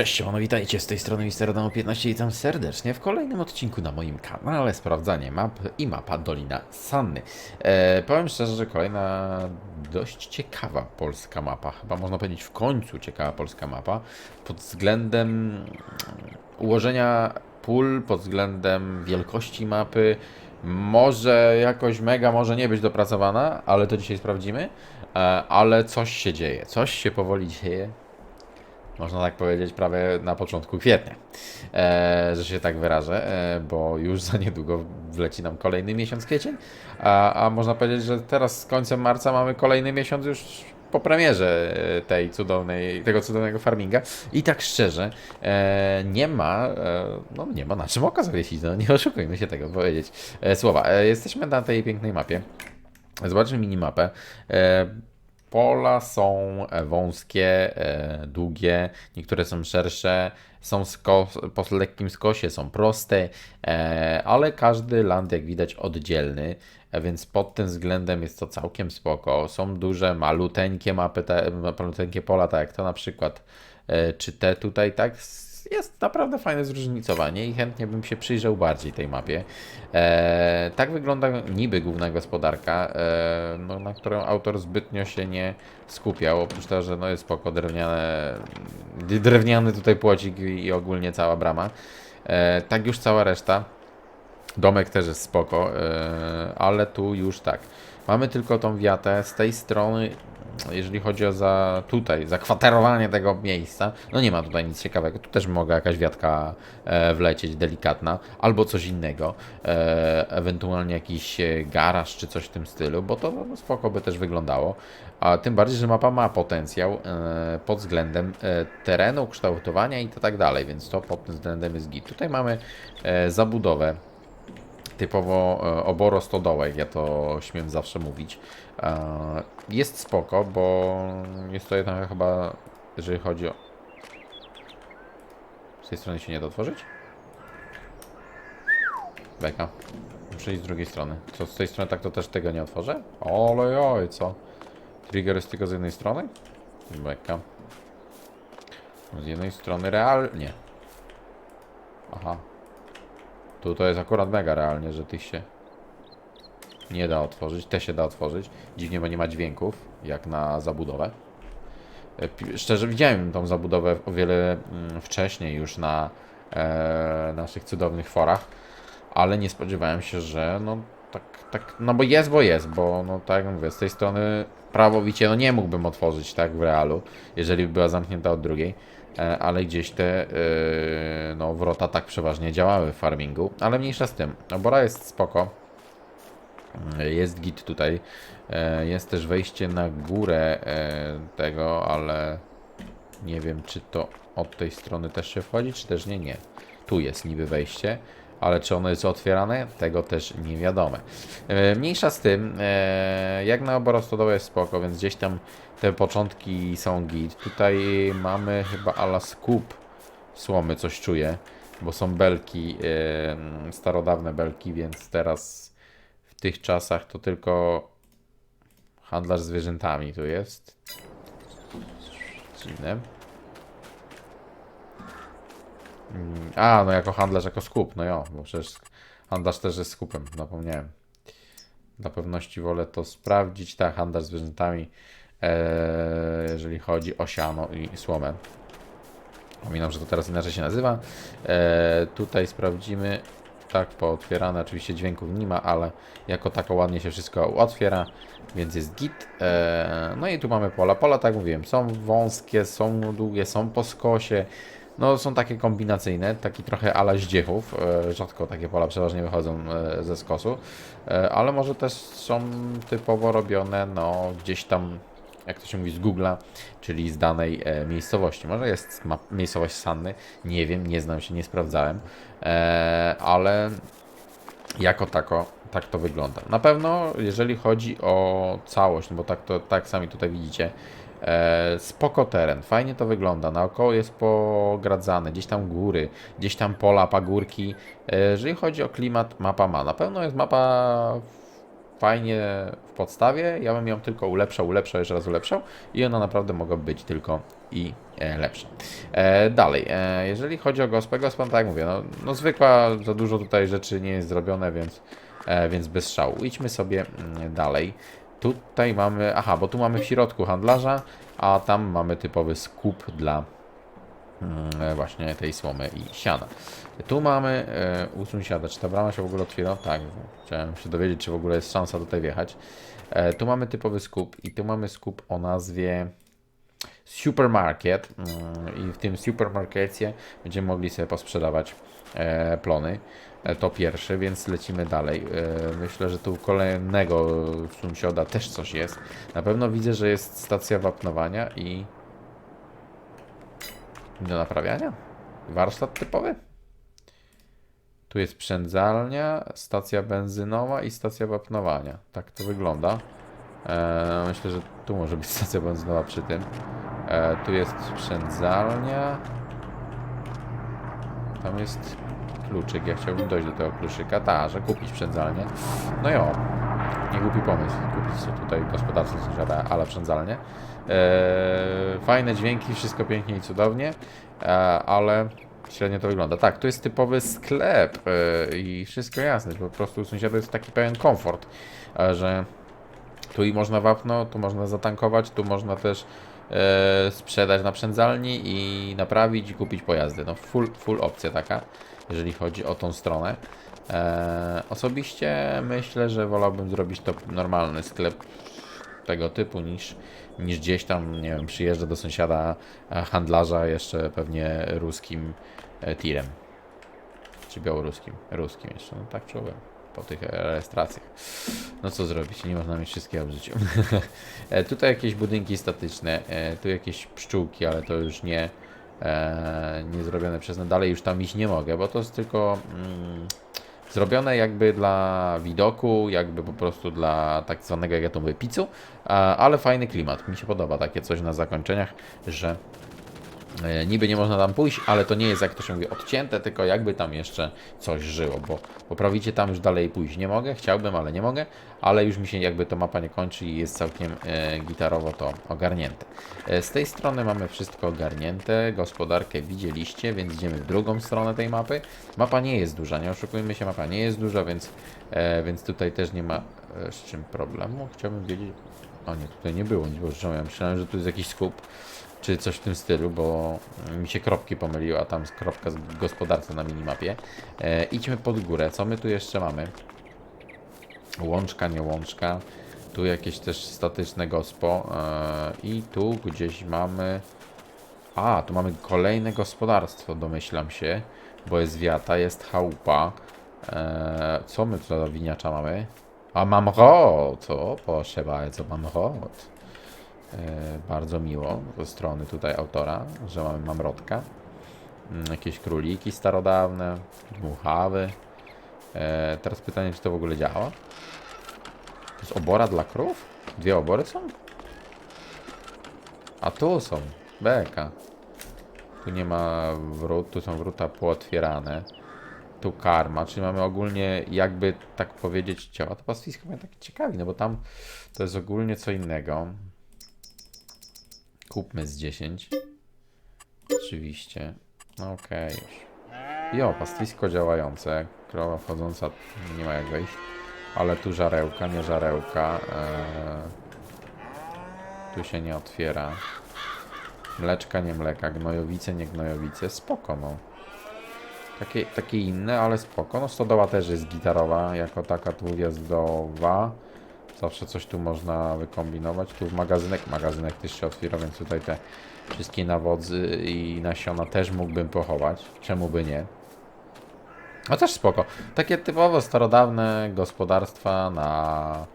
Cześć, witajcie, z tej strony Mister Adamo 15 i witam serdecznie w kolejnym odcinku na moim kanale Sprawdzanie Map i mapa Dolina Sanny. E, powiem szczerze, że kolejna dość ciekawa polska mapa, chyba można powiedzieć w końcu ciekawa polska mapa, pod względem ułożenia pól, pod względem wielkości mapy, może jakoś mega może nie być dopracowana, ale to dzisiaj sprawdzimy, e, ale coś się dzieje, coś się powoli dzieje można tak powiedzieć, prawie na początku kwietnia, e, że się tak wyrażę, e, bo już za niedługo wleci nam kolejny miesiąc kwiecień, a, a można powiedzieć, że teraz z końcem marca mamy kolejny miesiąc już po premierze e, tej cudownej, tego cudownego farminga i tak szczerze, e, nie ma, e, no nie ma na czym oka zawiesić, no nie oszukujmy się tego powiedzieć. E, słowa, e, jesteśmy na tej pięknej mapie, zobaczmy minimapę. E, Pola są e, wąskie, e, długie, niektóre są szersze, są po lekkim skosie, są proste, e, ale każdy land, jak widać, oddzielny, więc pod tym względem jest to całkiem spoko. Są duże, maluteńkie mapy, te, maluteńkie pola, tak jak to na przykład, czy te tutaj, tak? Jest naprawdę fajne zróżnicowanie i chętnie bym się przyjrzał bardziej tej mapie. E, tak wygląda niby główna gospodarka, e, no, na którą autor zbytnio się nie skupiał. Oprócz tego, że no, jest spoko drewniane, drewniany tutaj płocik i, ogólnie cała brama. E, tak już cała reszta. Domek też jest spoko, e, ale tu już tak. Mamy tylko tą wiatę z tej strony, jeżeli chodzi o za tutaj, zakwaterowanie tego miejsca. No nie ma tutaj nic ciekawego. Tu też mogła jakaś wiatka e, wlecieć, delikatna, albo coś innego. E, ewentualnie jakiś e, garaż czy coś w tym stylu, bo to no, spoko by też wyglądało. A tym bardziej, że mapa ma potencjał pod względem terenu, kształtowania i tak dalej, więc to pod tym względem jest git. Tutaj mamy zabudowę typowo e, oboro-stodołek, ja to śmiem zawsze mówić. E, Jest spoko, bo jest to jednak chyba, jeżeli chodzi o... Z tej strony się nie da otworzyć? Beka. Muszę iść z drugiej strony. Co, z tej strony tak to też tego nie otworzę? Ole joj, co? Trigger jest tylko z jednej strony? Beka. Z jednej strony realnie. Aha, tu to jest akurat mega realnie, że tych się nie da otworzyć. Te się da otworzyć. Dziwnie, bo nie ma dźwięków, jak na zabudowę. E, Szczerze widziałem tą zabudowę o wiele mm, wcześniej już na e, naszych cudownych forach, ale nie spodziewałem się, że no tak, tak, no bo jest, bo jest, bo no tak jak mówię, z tej strony prawowicie no nie mógłbym otworzyć tak w realu, jeżeli by była zamknięta od drugiej. E, ale gdzieś te e, no, wrota tak przeważnie działały w farmingu, ale mniejsza z tym. Obora jest spoko. Jest git tutaj. E, Jest też wejście na górę e, tego, ale nie wiem, czy to od tej strony też się wchodzi, czy też nie, nie. Tu jest niby wejście, ale czy ono jest otwierane, tego też nie wiadomo. E, Mniejsza z tym, jak na oborostodowe jest spoko, więc gdzieś tam te początki są git. Tutaj mamy chyba ala skup słomy, coś czuję, bo są belki, starodawne belki, więc teraz tych czasach to tylko handlarz zwierzętami tu jest. Dziwne. Mm, A, no jako handlarz, jako skup, no jo, bo przecież handlarz też jest skupem, zapomniałem. Dla pewności wolę to sprawdzić. Tak, handlarz zwierzętami, e, jeżeli chodzi o siano i słomę. Pominam, że to teraz inaczej się nazywa. E, tutaj sprawdzimy. Tak, pootwierane. Oczywiście dźwięków nie ma, ale jako tako ładnie się wszystko otwiera, więc jest git. E, no i tu mamy pola. Pola, tak mówiłem, są wąskie, są długie, są po skosie. No, są takie kombinacyjne, taki trochę ala zdziechów. E, rzadko takie pola przeważnie wychodzą e, ze skosu, ale może też są typowo robione, no, gdzieś tam, jak to się mówi, z Google'a, czyli z danej e, miejscowości. Może jest miejscowość Sanny, nie wiem, nie znam się, nie sprawdzałem, e, ale jako tako, tak to wygląda. Na pewno, jeżeli chodzi o całość, no bo tak to tak sami tutaj widzicie, e, spoko teren, fajnie to wygląda. Naokoło jest pogradzane, gdzieś tam góry, gdzieś tam pola, pagórki. E, jeżeli chodzi o klimat, mapa ma. Na pewno jest mapa fajnie w podstawie, ja bym ją tylko ulepszał, ulepszał, jeszcze raz ulepszał i ona naprawdę mogła być tylko i e, lepsza. E, dalej, e, jeżeli chodzi o gospę, gospa, tak jak mówię, no, no zwykła, za dużo tutaj rzeczy nie jest zrobione, więc, e, więc bez szału. Idźmy sobie mm, dalej. Tutaj mamy, aha, bo tu mamy w środku handlarza, a tam mamy typowy skup dla właśnie tej słomy i siana. Tu mamy e, usuń siada. Czy ta brama się w ogóle otwiera? Tak, chciałem się dowiedzieć, czy w ogóle jest szansa tutaj wjechać. E, tu mamy typowy skup i tu mamy skup o nazwie Supermarket mm, i w tym supermarkecie będziemy mogli sobie posprzedawać e, plony. E, to pierwszy, więc lecimy dalej. E, myślę, że tu kolejnego sąsiada też coś jest. Na pewno widzę, że jest stacja wapnowania i do naprawiania. Warsztat typowy. Tu jest przędzalnia, stacja benzynowa i stacja wapnowania. Tak to wygląda. E, myślę, że tu może być stacja benzynowa przy tym. E, tu jest przędzalnia. Tam jest kluczyk. Ja chciałbym dojść do tego kluczyka. Ta, że kupić przędzalnię. No jo, nie głupi pomysł. Kupić sobie tutaj gospodarstwo sąsiada, ale przędzalnię. E, fajne dźwięki, wszystko pięknie i cudownie, e, ale średnio to wygląda. Tak, tu jest typowy sklep e, i wszystko jasne, po prostu u sąsiada jest taki pełen komfort, że tu i można wapno, tu można zatankować, tu można też sprzedać na przędzalni i naprawić i kupić pojazdy. No full, full opcja taka, jeżeli chodzi o tą stronę. Osobiście myślę, że wolałbym zrobić to normalny sklep tego typu niż, niż gdzieś tam, nie wiem, przyjeżdża do sąsiada e, handlarza jeszcze pewnie ruskim e, tirem. Czy białoruskim? Ruskim jeszcze, no tak czułem po tych rejestracjach. No co zrobić, nie można mieć wszystkiego w życiu. E, Tutaj jakieś budynki statyczne, e, tu jakieś pszczółki, ale to już nie, e, nie zrobione przez nas. Dalej już tam iść nie mogę, bo to jest tylko mm, zrobione jakby dla widoku, jakby po prostu dla tak zwanego, jak ja to mówię, ale fajny klimat. Mi się podoba takie coś na zakończeniach, że Niby nie można tam pójść, ale to nie jest, jak to się mówi, odcięte, tylko jakby tam jeszcze coś żyło, bo poprawicie tam już dalej pójść nie mogę, chciałbym, ale nie mogę, ale już mi się jakby to mapa nie kończy i jest całkiem e, gitarowo to ogarnięte. E, z tej strony mamy wszystko ogarnięte, gospodarkę widzieliście, więc idziemy w drugą stronę tej mapy. Mapa nie jest duża, nie oszukujmy się, mapa nie jest duża, więc, e, więc tutaj też nie ma e, z czym problemu. Chciałbym wiedzieć... O nie, tutaj nie było, było, że ja myślałem, że tu jest jakiś skup czy coś w tym stylu, bo mi się kropki pomyliły, a tam jest kropka z gospodarce na minimapie. E, idźmy pod górę. Co my tu jeszcze mamy? Łączka, nie łączka. Tu jakieś też statyczne gospo. E, I tu gdzieś mamy... A, tu mamy kolejne gospodarstwo, domyślam się, bo jest wiata, jest chałupa. E, co my tu za winiacza mamy? A mam rot! O, proszę bardzo, mam rot. E, bardzo miło ze strony tutaj autora, że mamy mamrotka. Mm, Jakieś króliki starodawne, dmuchawy. E, teraz pytanie, czy to w ogóle działa? To jest obora dla krów? Dwie obory są? A tu są. Beka. Tu nie ma wrót, tu są wróta pootwierane. Tu karma, czyli mamy ogólnie jakby tak powiedzieć ciała. To pastwisko mnie tak ciekawi, no bo tam to jest ogólnie co innego. Kupmy z 10. Oczywiście. No Okej już. Jo, pastwisko działające. Krowa wchodząca, nie ma jak wejść. Ale tu żarełka, nie żarełka. Eee, tu się nie otwiera. Mleczka, nie mleka. Gnojowice, nie gnojowice. Spoko, no. Takie, takie inne, ale spoko. No stodoła też jest gitarowa, jako taka tu wjazdowa. Zawsze coś tu można wykombinować. Tu magazynek, magazynek też się otwiera, więc tutaj te wszystkie nawodzy i nasiona też mógłbym pochować. Czemu by nie? No też spoko. Takie typowo starodawne gospodarstwa na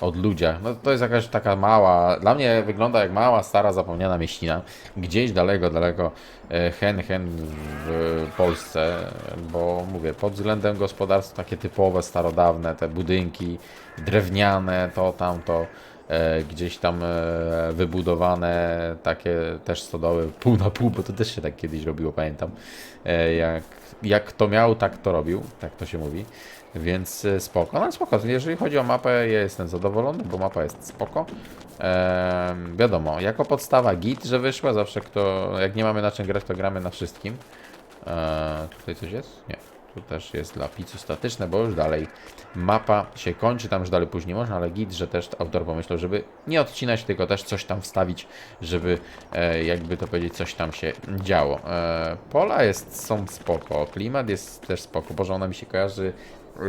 odludziach. No to jest jakaś taka mała, dla mnie wygląda jak mała, stara, zapomniana mieścina. Gdzieś daleko, daleko e, hen, hen w Polsce, bo mówię, pod względem gospodarstw takie typowe, starodawne, te budynki drewniane, to, tamto, e, gdzieś tam e, wybudowane takie też stodoły pół na pół, bo to też się tak kiedyś robiło, pamiętam. Jak, jak to miał, tak to robił, tak to się mówi. Więc e, spoko, no spoko. Jeżeli chodzi o mapę, ja jestem zadowolony, bo mapa jest spoko. Ehm, wiadomo, jako podstawa git, że wyszła, zawsze kto, jak nie mamy na czym grać, to gramy na wszystkim. Eee, tutaj coś jest? Nie. Tu też jest dla picu statyczne, bo już dalej mapa się kończy, tam już dalej później można, ale git, że też autor pomyślał, żeby nie odcinać, tylko też coś tam wstawić, żeby e, jakby to powiedzieć, coś tam się działo. E, pola jest, są spoko, klimat jest też spoko, bo że ona mi się kojarzy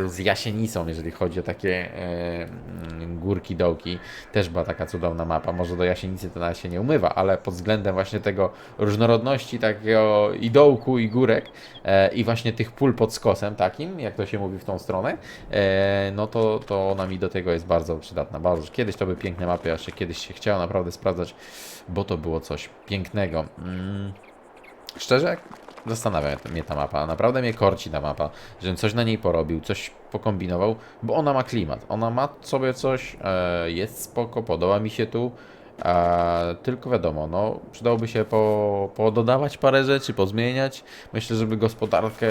z Jasienicą, jeżeli chodzi o takie e, mm, górki, dołki. Też była taka cudowna mapa. Może do Jasienicy to nawet się nie umywa, ale pod względem właśnie tego różnorodności takiego i dołku, i górek, e, i właśnie tych pól pod skosem takim, jak to się mówi w tą stronę, e, no to, to ona mi do tego jest bardzo przydatna. Bardzo. Kiedyś to były piękne mapy, się kiedyś się chciało naprawdę sprawdzać, bo to było coś pięknego. Mm. Szczerze, zastanawia mnie ta mapa. Naprawdę mnie korci ta mapa, żebym coś na niej porobił, coś pokombinował, bo ona ma klimat. Ona ma sobie coś, e, jest spoko, podoba mi się tu. Tylko wiadomo, no, przydałoby się po, pododawać parę rzeczy, pozmieniać. Myślę, żeby gospodarkę,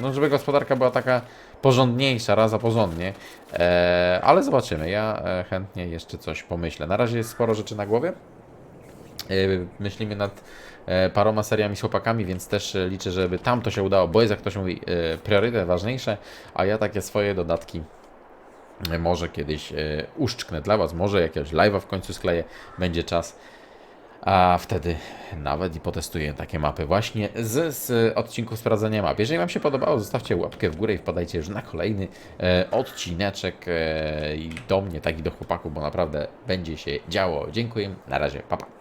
no, żeby gospodarka była taka porządniejsza, raza porządnie. E, ale zobaczymy. Ja e, chętnie jeszcze coś pomyślę. Na razie jest sporo rzeczy na głowie. E, Myślimy nad paroma seriami z chłopakami, więc też e, liczę, żeby tam to się udało, bo jest, jak ktoś mówi, e, priorytet ważniejsze, a ja takie swoje dodatki e, może kiedyś e, uszczknę dla Was, może jakiegoś live'a w końcu skleję, będzie czas. A wtedy nawet i potestuję takie mapy właśnie z, z odcinków sprawdzania map. Jeżeli Wam się podobało, zostawcie łapkę w górę i wpadajcie już na kolejny e, odcineczek e, do mnie, tak i do chłopaków, bo naprawdę będzie się działo. Dziękuję, na razie, pa pa.